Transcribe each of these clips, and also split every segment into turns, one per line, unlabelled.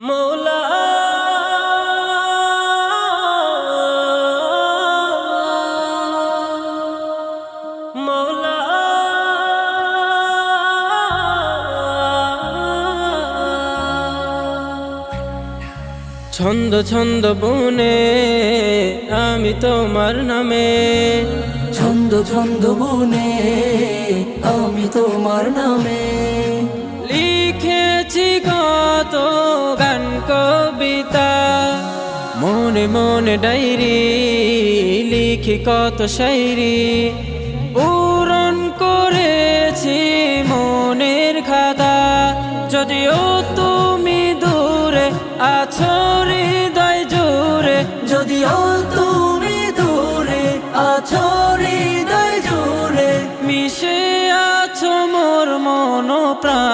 মৌলা। মৌলা। ছন্দ ছন্দ বনে আমি তোমার নামে।
ছন্দ ছন্দ বনে আমি তোমার নামে।
মনে মনে ডাইরি, লিখি কত শাইরি পূরণ করেছি মনের খাতা, যদিও তুমি দূরে আছো হৃদয় জোরে
যদিও তুমি দূরে আছো হৃদয় জোরে
মিশে আছো মোর মন প্রাণ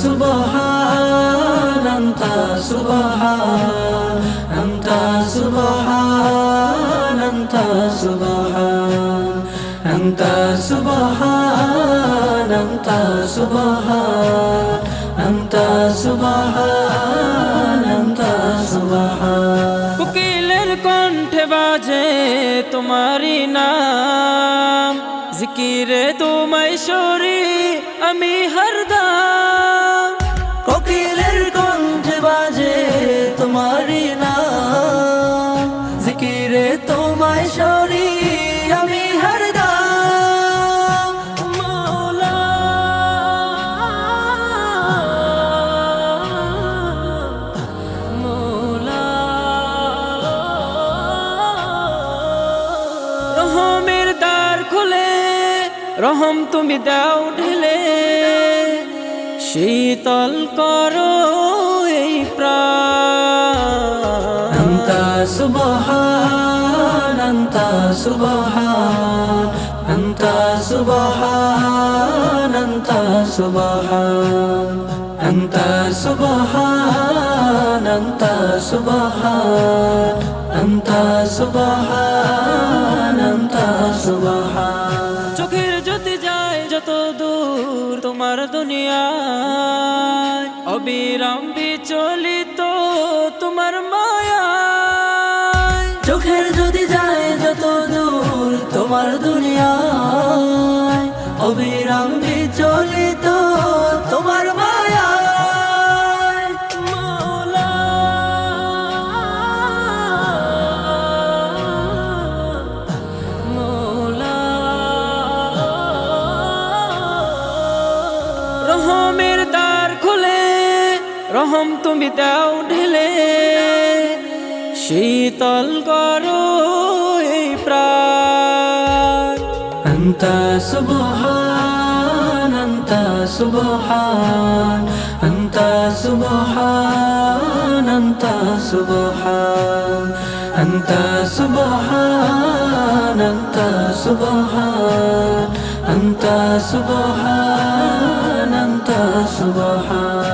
সুবহা سبحان أنت سبحان أنت سبحان أنت سبحان أنت سبحان أنت سبحان أنت سبحان
কোকিলের কণ্ঠে বাজে তোমারই নাম জিকিরে তোমায় সরি আমি হরদম
তোমায় সরি আমি
মৌলা। মৌলা। রহমের খুলে, রহম তুমি দাও ঢেলে। শীতল করো এই প্রাণ।
সুবহ সুবহান অন্ত সুবহান অন্ত সুবহান অন্ত সুবহান অন্ত সুবহান অন্ত সুবহান অন্ত সুবহান।
চোখের জ্যোতি যায় যত দূর তোমার দুনিয়া অবিরাম বি বিচলিত তোমার
দুনিয়ায় অবিরাম বিচলিত তোমার
রহমের দ্বার খুলে, রহম তুমি দাও ঢেলে। শীতল করো এই প্রাণ।
أنت سبحان أنت سبحان أنت سبحان أنت سبحان أنت سبحان أنت سبحان أنت سبحان أنت سبحان.